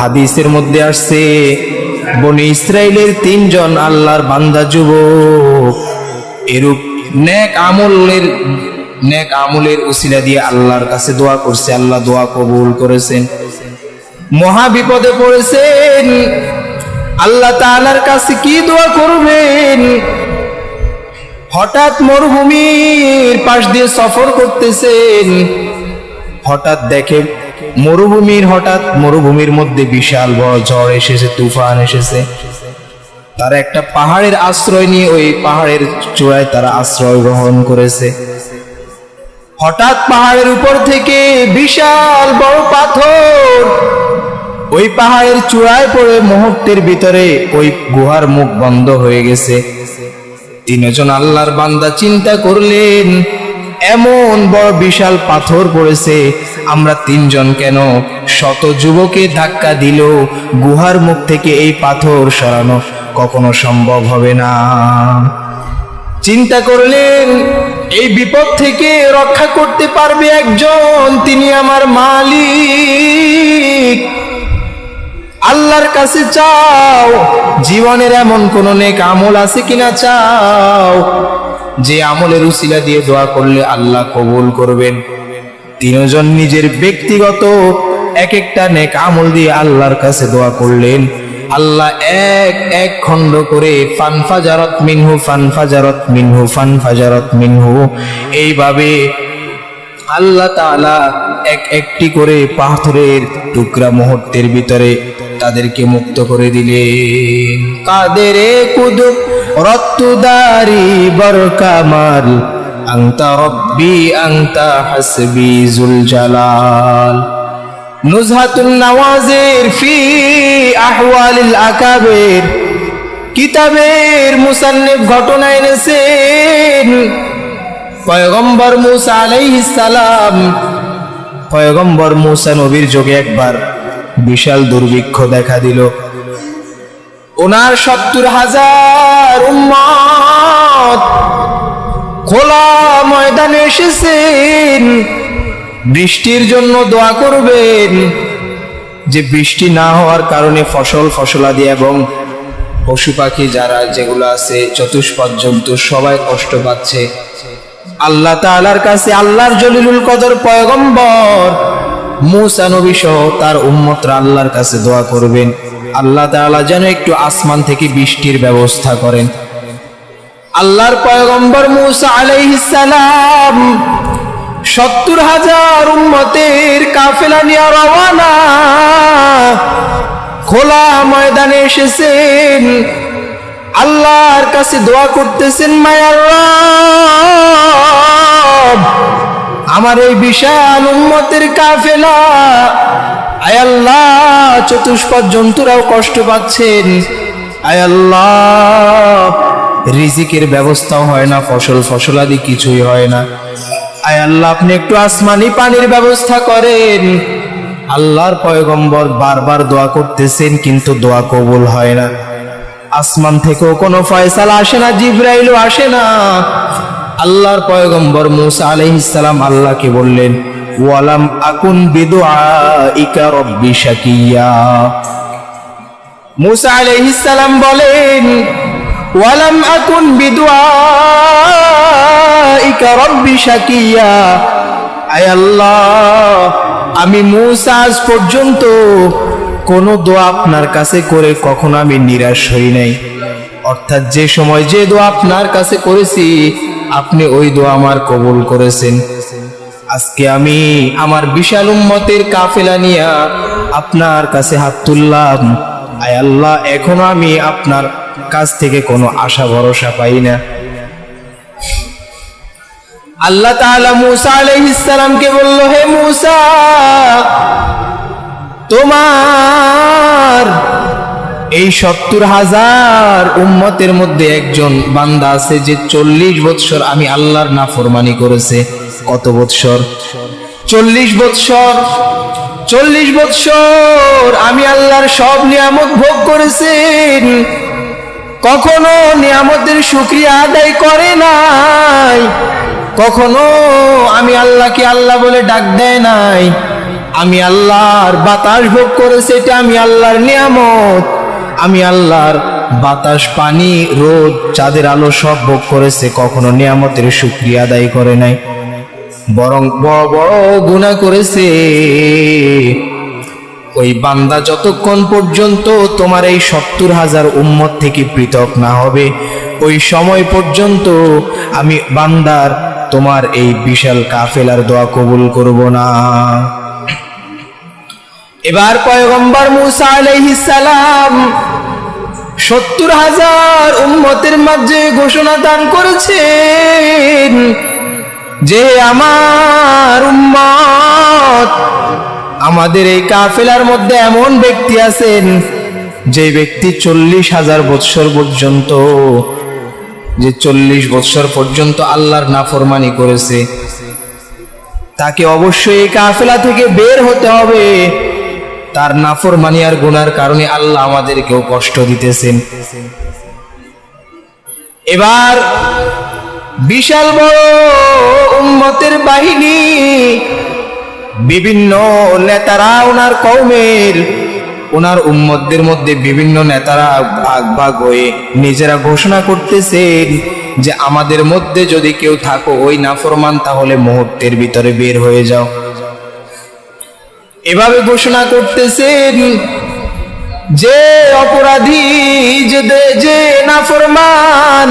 হাদিসের মধ্যে আসছে, বনি ইসরায়েলের তিনজন আল্লাহর বান্দা যুবক। এরূপ নেক আমলের নেক আমলের উসিলা দিয়ে আল্লাহর কাছে দোয়া করছে, আল্লাহ দোয়া কবুল করেছেন। মহা বিপদে পড়েছেন। আল্লাহ তাআলার কাছে কি দোয়া করবেন? হঠাৎ মরুভূমির পাশ দিয়ে সফর করতেছেন। হঠাৎ দেখে মরুভূমির হঠাৎ মরুভূমির মধ্যে বিশাল বড় ঝড় এসেছে, তুফান এসেছে। তারা একটা পাহাড়ের আশ্রয় নিয়ে ওই পাহাড়ের চূড়ায় তারা আশ্রয় গ্রহণ করেছে। হঠাৎ পাহাড়ের উপর থেকে বিশাল বড় পাথর ওই পাহাড়ের চূড়ায় পড়ে মুহূর্তের ভিতরে ওই গুহার মুখ বন্ধ হয়ে গেছে। তিনজন আল্লাহর বান্দা চিন্তা করলেন এমন বড় বিশাল পাথর পড়েছে, আমরা তিনজন কেন? শত যুবকে ধাক্কা দিল, গুহার মুখ থেকে এই পাথর সরানো কখনো সম্ভব হবে না। চিন্তা করলেন, এই বিপদ থেকে রক্ষা করতে পারবে একজন, তিনি আমার মালিক। আল্লাহর কাছে চাও, জীবনের এমন কোন নেক আমল আছে কিনা চাও। যে আমলের উসিলা দিয়ে দোয়া করলে আল্লাহ কবুল করবেন। তিনজন নিজের ব্যক্তিগত এক একটা নেক আমল দিয়ে আল্লাহর কাছে দোয়া করলেন। আল্লাহ এক এক খণ্ড করে ফানফাজারত মিনহু ফানফাজারত মিনহু ফানফাজারত মিনহু। এইভাবে আল্লাহ তাআলা এক একটি করে পাথরের টুকরা মুহূর্তের ভিতরে তাদেরকে মুক্ত করে দিলেন। কাদেরে কুদুব রত্তুদারি বরকামাল। আংতা রব্বি আংতা হাসবি জুল জালাল। নুজহাতুন নওয়াজির ফি আহওয়ালিল আকাবির। কিতাবের মুসান্নিফ ঘটনা এনেছেন পয়গম্বর মুসা আলাইহিস সালাম। পয়গম্বর মুসা নবীর যোগে একবার বিশাল দুর্ভিক্ষ দেখা দিল। ওনার সত্তর হাজার উম্মত খোলা ময়দানে এসেছেন। বৃষ্টির জন্য দোয়া করবেন। যে বৃষ্টি না হওয়ার কারণে ফসল ফসলাদি এবং পশু পাখি যারা যেগুলো আছে, চতুষ্পদ জন্তু সবাই কষ্ট পাচ্ছে। আল্লাহ তাআলার কাছে আল্লাহর জলিলুল কদর পয়গম্বর, মুসা সহ তার উম্মতরা আল্লাহর কাছে দোয়া করবেন। আল্লাহ তাআলা যেন একটু আসমান থেকে বৃষ্টির ব্যবস্থা করেন। আল্লাহর পয়গম্বর মুসা আলাইহিস সালাম সত্তর হাজার উম্মতের কাফেলা নিয়ে রওয়ানা খোলা ময়দানে এসেছেন। আল্লাহর কাছে দোয়া করতেছেন, মায়ার আমার এই বিশাল উম্মতের কাফেলা আয় আল্লাহ, চতুষ্পদ জন্তুরাও কষ্ট পাচ্ছেন। আয় আল্লাহ, রিজিকের ব্যবস্থাও হয় না, ফসল ফসলাদি কিছুই হয় না। আয় আল্লাহ, আপনি একটু আসমানি পানির ব্যবস্থা করেন। আল্লাহর পয়গম্বর বারবার দোয়া করতেছেন, কিন্তু দোয়া কবুল হয় না। আসমান থেকেও কোনো ফয়সালা আসে না, জিব্রাইলও আসে না। আল্লাহর পয়গম্বর মুসা আলাইহিস সালাম আল্লাহকে বললেন ওয়ালাম আকুন বিদুআইকা রব্বি শাকিয়া। মুসা আলাইহিস সালাম বলেন, ওয়ালাম আকুন বিদুআইকা রব্বি শাকিয়া। আয় আল্লাহ, আমি মুসা আজ পর্যন্ত কোন দোয়া আপনার কাছে করে কখনো আমি নিরাশ হই নাই। অর্থাৎ যে সময় যে দোয়া আপনার কাছে করেছি, আপনি ওই দোয়া আমার কবুল করেছেন। আজকে আমি আমার বিশাল উম্মতের কাফেলা নিয়া আপনার কাছে হাত তুললাম। আয় আল্লাহ, এখনও আমি আপনার কাছ থেকে কোনো আশা, ভরসা পাই না। আল্লাহ তাআলা মুসা আলাইহিস সালামকে বলল, হে মুসা, তোমার এই সত্তর হাজার উম্মতের মধ্যে একজন বান্দা আছে যে চল্লিশ বৎসর আমি আল্লাহর নাফরমানি করেছে। কত বৎসর? চল্লিশ বৎসর। চল্লিশ বৎসর। আমি আল্লাহর সব নিয়ামত ভোগ করেছেন। কখনো নিয়ামতের শুক্রিয়া আদায় করে নাই। কখনো আমি আল্লাহকে আল্লাহ বলে ডাক দেয় নাই। আমি আল্লাহর বাতাস ভোগ করেছে, এটা আমি আল্লাহর নিয়ামত। আমি আল্লাহর বাতাস, পানি, রোদ, চাঁদের আলো সব ভোগ করেছে, কখনো নিয়ামতের শুক্রিয়া আদায় করে নাই। বরং বড় বড় গুণা করেছে। ওই বান্দা যতক্ষণ পর্যন্ত তোমার এই সত্তর হাজার উম্মত থেকে পৃথক না হবে, ওই সময় পর্যন্ত আমি বান্দার তোমার এই বিশাল কাফেলার দোয়া কবুল করব না। এবার পয়গম্বর মুসা আলাইহিস সালাম সত্তর হাজার উম্মতের মাঝে ঘোষণা দান করেছেন। যে আমার উম্মত, আমাদের এই কাফেলার মধ্যে এমন ব্যক্তি আছেন, যে ব্যক্তি চল্লিশ হাজার বৎসর পর্যন্ত, যে চল্লিশ বৎসর পর্যন্ত আল্লাহর নাফরমানি করেছে। তাকে অবশ্যই এই কাফেলা থেকে বের হতে হবে। তার নাফরমানি আর গুনার কারণে আল্লাহ আমাদেরকেও কষ্ট দিতেছেন। এবার বিশাল বড় উম্মতের বাহিনী, বিভিন্ন নেতারা ওনার কৌমের ওনার উম্মতদের মধ্যে বিভিন্ন নেতারা ভাগ ভাগ হয়ে নিজেরা ঘোষণা করতেছেন যে আমাদের মধ্যে যদি কেউ থাকো ওই নাফরমান, তাহলে মুহূর্তের ভিতরে বের হয়ে যাও। এভাবে ঘোষণা করতেছেন যে অপরাধী যে নাফরমান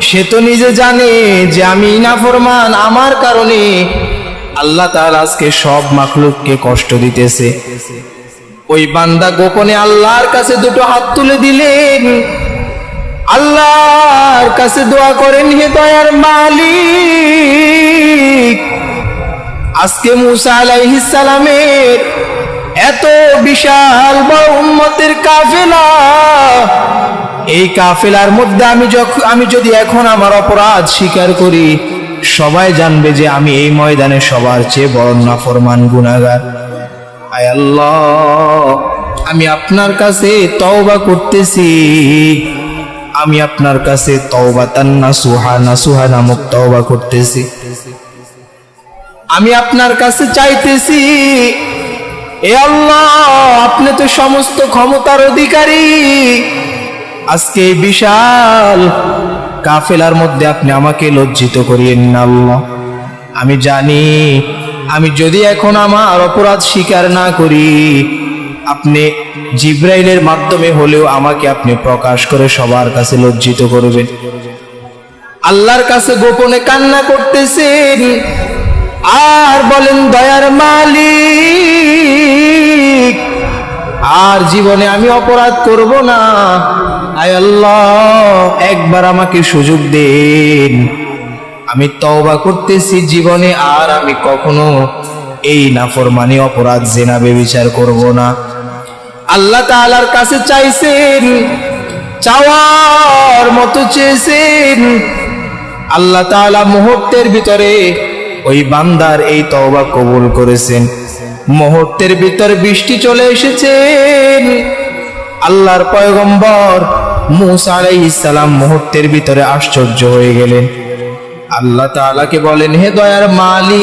সে তো নিজে জানে যে আমি নাফরমান আমার কারণে। আল্লাহ তার আজকে সব মাখলুককে কষ্ট দিতেছে। ওই বান্দা গোপনে আল্লাহর কাছে দুটো হাত তুলে দিলেন। আল্লাহর কাছে দোয়া করেন, হে দয়ার মালিক, আজকে মুসা আলাইহিস সালামের এত বিশাল বড় উম্মতের কাফেলা এই কাফেলার মধ্যে আমি যখন আমি যদি এখন আমার অপরাধ স্বীকার করি, সবাই জানবে যে আমি এই ময়দানে সবার চেয়ে বড় নাফরমান গুনাগার আয় আল্লাহ, আমি আপনার কাছে তওবা করতেছি। আমি আপনার কাছে তওবা তান্না সুহা নাসুহা নামক তওবা করতেছি। আমি আপনার কাছে চাইতেছি, এ আল্লাহ, আপনি তো সমস্ত ক্ষমতার অধিকারী। আজকে বিশাল কাফেলার মধ্যে আপনি আমাকে লজ্জিত করিয়েন না আল্লাহ। আমি জানি, আমি যদি এখন আমার অপরাধ স্বীকার না করি, আপনি জিব্রাইলের মাধ্যমে হলেও আমাকে আপনি প্রকাশ করে সবার কাছে লজ্জিত করবেন। আল্লাহর কাছে গোপনে কান্না করতেছেন। আর বলেন, দয়ার মালিক আর জীবনে আমি অপরাধ করব না। আয় আল্লাহ, একবার আমাকে সুযোগ দেন। আমি তওবা করতেছি, জীবনে আর আমি কখনো এই নাফরমানি অপরাধ, জেনা বিচার করব না। আল্লাহ তাআলার কাছে চাইছেন, চাওয়ার মতো চেয়েছেন। আল্লাহ তাআলা মুহূর্তের ভিতরে ওই বান্দার এই তওবা কবুল করেছেন। মুহূর্তের ভিতর বৃষ্টি চলে এসেছেন আল্লাহর পয়গম্বর মুসা আলাইহিস সালাম মুহূর্তের ভিতরে আশ্চর্য হয়ে গেলেন। আল্লাহ তাআলাকে বলেন, হে দয়ার মালিক,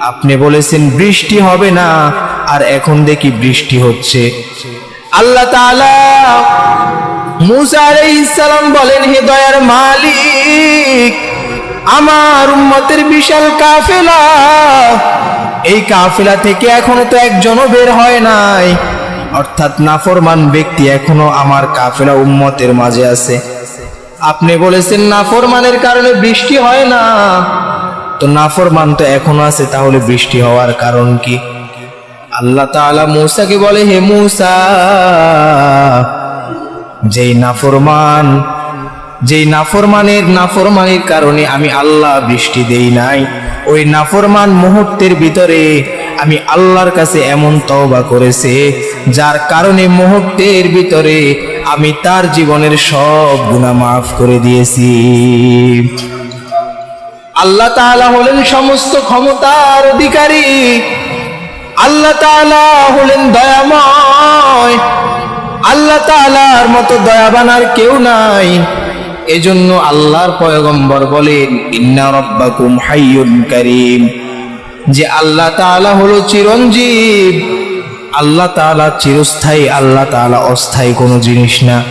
আপনি বলেছেন বৃষ্টি হবে না, আর এখন দেখি বৃষ্টি হচ্ছে। আল্লাহ তাআলা মুসা আলাইহিস সালাম বলেন, হে দয়ার মালিক আমার উম্মতের বিশাল কাফেলা। এই কাফেলা থেকে এখনও তো একজনও বের হয় নাই। অর্থাৎ নাফরমান ব্যক্তি এখনও আমার কাফেলা উম্মতের মাঝে আছে। আপনি বলেছেন নাফরমানের কারণে বৃষ্টি হয় না। তো নাফরমান তো এখনও আছে, তাহলে বৃষ্টি হওয়ার কারণ কি? আল্লাহ তাআলা মূসাকে বলে, হে মূসা, যেই নাফরমান যেই নাফরমানের নাফরমানির কারণে আমি আল্লাহ বৃষ্টি দেই নাই, ওই নাফরমান মুহূর্তের ভিতরে আমি আল্লাহর কাছে এমন তওবা করেছে, যার কারণে মুহূর্তের ভিতরে আমি তার জীবনের সব গুণা মাফ করে দিয়েছি। আল্লাহ তাআলা হলেন সমস্ত ক্ষমতার অধিকারী। আল্লাহ তাআলা হলেন দয়াময়। আল্লাহ তাআলার মতো দয়াবান আর কেউ নাই। এজন্য আল্লাহর পয়গম্বর বলেন, ইন্না রব্বাকুম হাইয়ুন কারীম। যে আল্লাহ তাআলা হলো চিরঞ্জীব। আল্লাহ তাআলা চিরস্থায়ী, আল্লাহ তাআলা অস্থায়ী কোনো জিনিস না।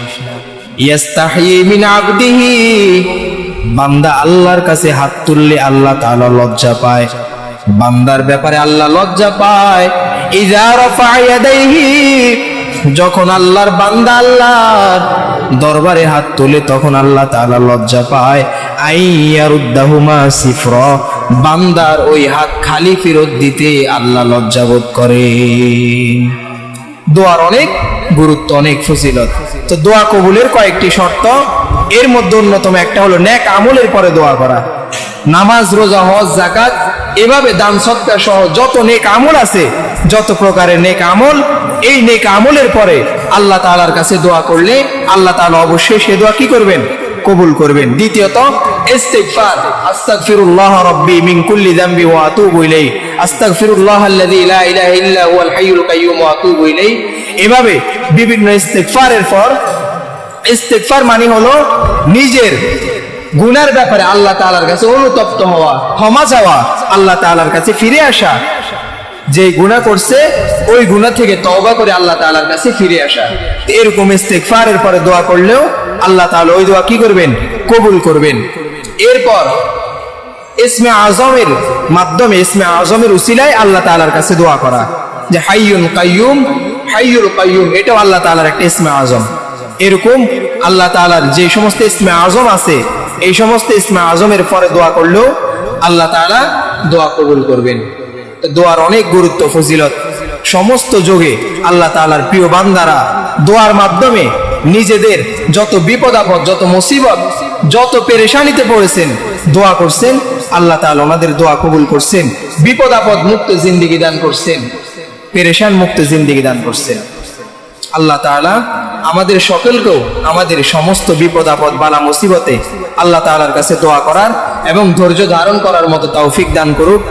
ইয়াস্তাহি মিন আবদিহি। বান্দা আল্লাহর কাছে হাত তুললে আল্লাহ তাআলা লজ্জা পায়। বান্দার ব্যাপারে আল্লাহ লজ্জা পায়। ইজা রাফা ইয়াদাইহি। যখন আল্লাহর বান্দা আল্লাহর দরবারে হাত তোলে তখন আল্লাহ তাআলা লজ্জা পায়। আইয়ারুদ্দাহুমা সিফর। বান্দার ওই হাত খালি ফেরত দিতে আল্লাহ লজ্জাবোধ করে। দোয়ার অনেক, গুরুত্ব অনেক, ফজিলত। তো দোয়া কবুলের কয়েকটি শর্ত। এর মধ্যে অন্যতম একটা হলো নেক আমলের পরে দোয়া করা। নামাজ, রোজা, হজ জাকাত এভাবে দান, সৎকার সহ যত নেক আমল আছে, যত প্রকারের নেক আমল, এই নেক আমলের পরে আল্লাহ তাআলার কাছে দোয়া করলে আল্লাহ তাআলা অবশ্যই সে দোয়া কি করবেন? কবুল করবেন। দ্বিতীয়ত, ইস্তিগফার। আস্তাগফিরুল্লাহ রাব্বি মিন কুল্লি যামবি ওয়া আতুবু ইলাইহি। আস্তাগফিরুল্লাহ আল্লাযী লা ইলাহা ইল্লা হুয়াল হাইয়ুল কাইয়্যুম ওয়া আতুবু ইলাইহি। এভাবে বিভিন্ন ইস্তিগফারের পর, ইস্তিগফার মানে হলো নিজের গুনার ব্যাপারে আল্লাহ তাআলার কাছে অনুতপ্ত হওয়া, ক্ষমা চাওয়া, আল্লাহ তাআলার কাছে ফিরে আসা। যে গুনাহ করছে, ওই গুনাহ থেকে তওবা করে আল্লাহ তাআলার কাছে ফিরে আসা। এরকম ইস্তেগফারের পরে দোয়া করলেও আল্লাহ তাআলা ওই দোয়া কি করবেন? কবুল করবেন। এরপর ইসমে আজমের মাধ্যমে, ইসমে আজমের উসিলায় আল্লাহ তাআলার কাছে দোয়া করা। যে হাইয়ুন কাইয়ুম, হাইয়ুল কাইয়ুম, এটাও আল্লাহ তাআলার একটা ইসমে আজম। এরকম আল্লাহ তাআলার যে সমস্ত ইসমে আজম আছে, এই সমস্ত ইসমে আজমের পরে দোয়া করলেও আল্লাহ তাআলা দোয়া কবুল করবেন। দোয়ার অনেক গুরুত্ব, ফজিলত। সমস্ত যোগে আল্লাহ তাআলার প্রিয় বান্দারা দোয়ার মাধ্যমে নিজেদের যত বিপদ আপদ, যত মুসিবত, যত পেরেশানিতে পড়েছেন, দোয়া করছেন। আল্লাহ তাআলা ওনাদের দোয়া কবুল করছেন। বিপদ আপদ মুক্ত জিন্দিগি দান করছেন। পেরেশান মুক্ত জিন্দিগি দান করছেন। আল্লাহ তাআলা আমাদের সকলকেও আমাদের সমস্ত বিপদ আপদ, বালা, মুসিবতে আল্লাহ তাআলার কাছে দোয়া করার এবং ধৈর্য ধারণ করার মতো তৌফিক দান করুক।